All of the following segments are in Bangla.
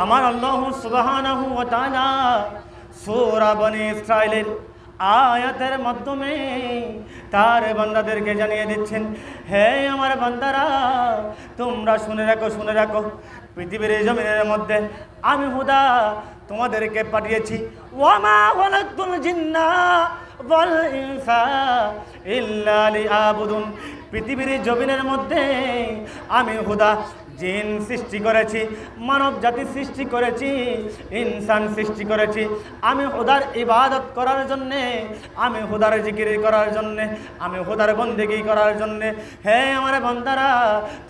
আমার আল্লাহ সুবহানাহু আয়াতের মাধ্যমে তার বান্দাদেরকে জানিয়ে দিচ্ছেন, হে আমার বান্দারা, তোমরা শুনে রাখো শুনে রাখো, পৃথিবীর এই জমিনের মধ্যে আমি হুদা তোমাদেরকে পাঠিয়েছি। ওয়ামা ইল্লা পৃথিবীর জমিনের মধ্যে আমি হুদা জিন সৃষ্টি করেছি, মানব জাতি সৃষ্টি করেছি, ইনসান সৃষ্টি করেছি। আমি হুদার ইবাদত করার জন্যে, আমি হুদার জিকির করার জন্যে, আমি হুদার বন্দেগি করার জন্যে। হে আমার বান্দারা,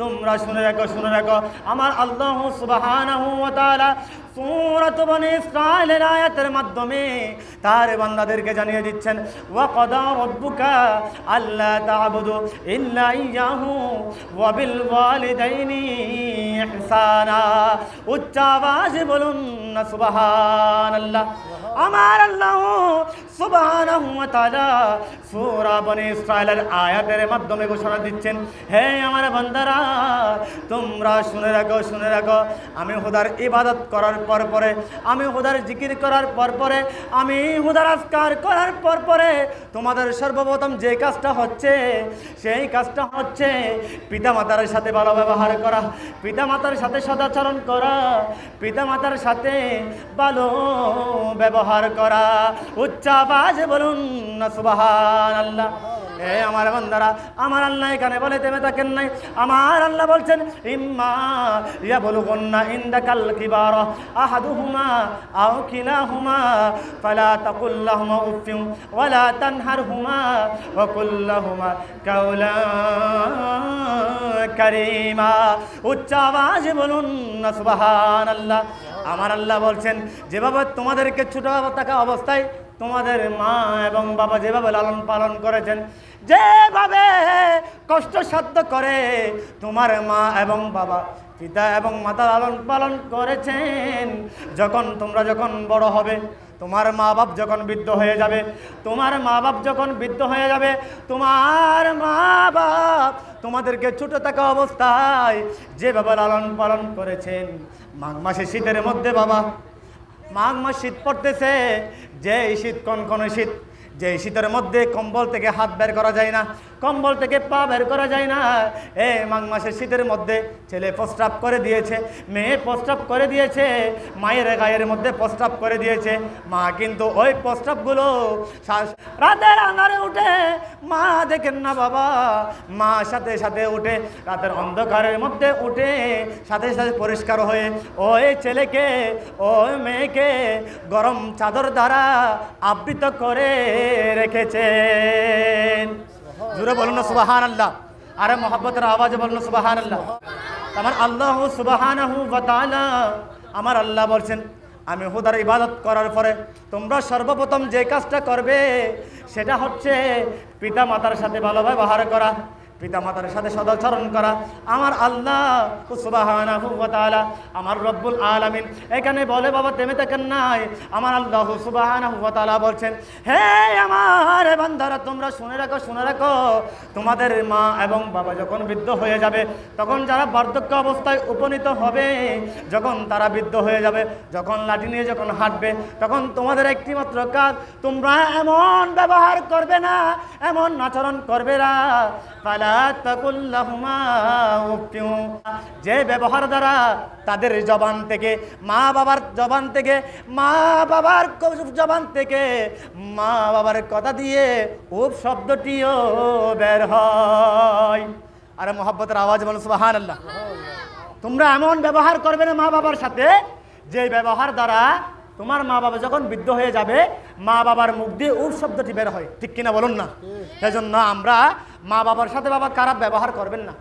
তোমরা শুনে রাখো শুনে রাখো। আমার আল্লাহ সুবহানাহু আয়াতের মাধ্যমে তার বান্দাদেরকে জানিয়ে দিচ্ছেন, ওয়া ইয়াহু ওয়া বিল ইহসানা। উচ্চ বলুন না আমার আল্লাহ সুবহানাহু ওয়া তাআলা সূরা বনি ইসরাইলের আয়াতের মাধ্যমে ঘোষণা দিচ্ছেন, হে আমার বান্দারা, তোমরা শুনে রাখো শুনে রাখো, আমি হুদার ইবাদত করার পর পরে, আমি হুদার জিকির করার পর পরে, আমি হুদার আজকার করার পর পরে, তোমাদের সর্বপ্রথম যে কাজটা হচ্ছে, সেই কাজটা হচ্ছে পিতামাতার সাথে ভালো ব্যবহার করা পিতামাতার সাথে সদাচরণ করা পিতা মাতার সাথে ভালো ব্যবহার করা। উচ্চাবাজ বলুন না সুবাহান আল্লাহ এ আমার বান্দারা, আমার আল্লাহ এখানে বলে তেমে থাকেন নাই। আমার আল্লাহ বলছেন, ইম্মা ইয়া বলুগন্না ইন্দা কাল কি বার কিবার আহাদুহুমা আও কিলাহুমা ফালা তাকুল্লাহুমা উফিউ ওয়ালা তানহারহুমা ওয়া কুল্লাহুমা কাওলা কারীমা। উচ্চ আওয়াজ বলুন না, সুবহানাল্লাহ। আমার আল্লাহ বলছেন, যেভাবে তোমাদেরকে ছোট থাকা অবস্থায় তোমাদের মা এবং বাবা যেভাবে লালন পালন করেছেন, যেভাবে কষ্টসাধ্য করে তোমার মা এবং বাবা, পিতা এবং মাতা লালন পালন করেছেন। যখন তোমরা যখন বড় হবে, তোমার মা বাপ যখন বৃদ্ধ হয়ে যাবে, তোমার মা বাপ যখন বৃদ্ধ হয়ে যাবে, তোমার মা বাপ তোমাদেরকে ছোট থাকা অবস্থায় যেভাবে লালন পালন করেছেন। মাঘ মাসে শীতের মধ্যে বাবা মাঘ মাস শীত পড়তেছে যে শীত কনকনে শীত যে শীতের মধ্যে কম্বল থেকে হাত বের করা যায় না। কম্বল থেকে পা বের করা যায় না। এ মাঘ মাসের শীতের মধ্যে ছেলে প্রস্রাব করে দিয়েছে, মেয়ে প্রস্রাব করে দিয়েছে, মায়ের গায়ের মধ্যে প্রস্রাব করে দিয়েছে। মা কিন্তু ওই প্রস্রাবগুলো শ্বাস- রাতের আঁধারে উঠে মা দেখেন না বাবা। মা সাথে সাথে উঠে রাতের অন্ধকারের মধ্যে উঠে সাথে সাথে পরিষ্কার হয়ে ওই ছেলেকে, ওই মেয়েকে গরম চাদর দ্বারা আবৃত করে রেখেছেন। জুড়ে বলুন সুবাহান আল্লাহ আরে মহাব্বতের আওয়াজে বলুন সুবাহান আল্লাহ আমার আল্লাহ সুবাহান আমার আল্লাহ বলছেন, আমি হুদার ইবাদত করার পরে তোমরা সর্বপ্রথম যে কাজটা করবে, সেটা হচ্ছে পিতা মাতার সাথে ভালো ব্যবহার করা। পিতা মাতার সাথে সদাচরণ করা। আমার আল্লাহ সুবহানাহু ওয়া আমার রব্বুল আলামিন এখানে বলে, বাবা, থেমে থাকেন নাই। আমার আল্লাহ তাআলা বলছেন, হে আমার বান্দারা, তোমরা শুনে রাখো শুনে রাখো। তোমাদের মা এবং বাবা যখন বৃদ্ধ হয়ে যাবে, তখন যারা বার্ধক্য অবস্থায় উপনীত হবে, যখন তারা বৃদ্ধ হয়ে যাবে, যখন লাঠি নিয়ে যখন হাঁটবে, তখন তোমাদের একটিমাত্র কাজ, তোমরা এমন ব্যবহার করবে না, এমন আচরণ করবে না। যে ব্যবহার দ্বারা তাদের জবান থেকে, মা বাবার জবান থেকে, মা বাবার জবান থেকে মা বাবার কথা দিয়ে উপ শব্দটিও বের হয়। আরে মোহাব্বতের আওয়াজ বলো সুবাহান তোমরা এমন ব্যবহার করবে না মা বাবার সাথে, যে ব্যবহার দ্বারা তোমার মা বাবা যখন বৃদ্ধ হয়ে যাবে মা বাবার মুখ দিয়ে উপ শব্দটি বের হয়। ঠিক কিনা বলুন না? সেজন্য আমরা মা বাবার সাথে বাবা খারাপ ব্যবহার করবেন না?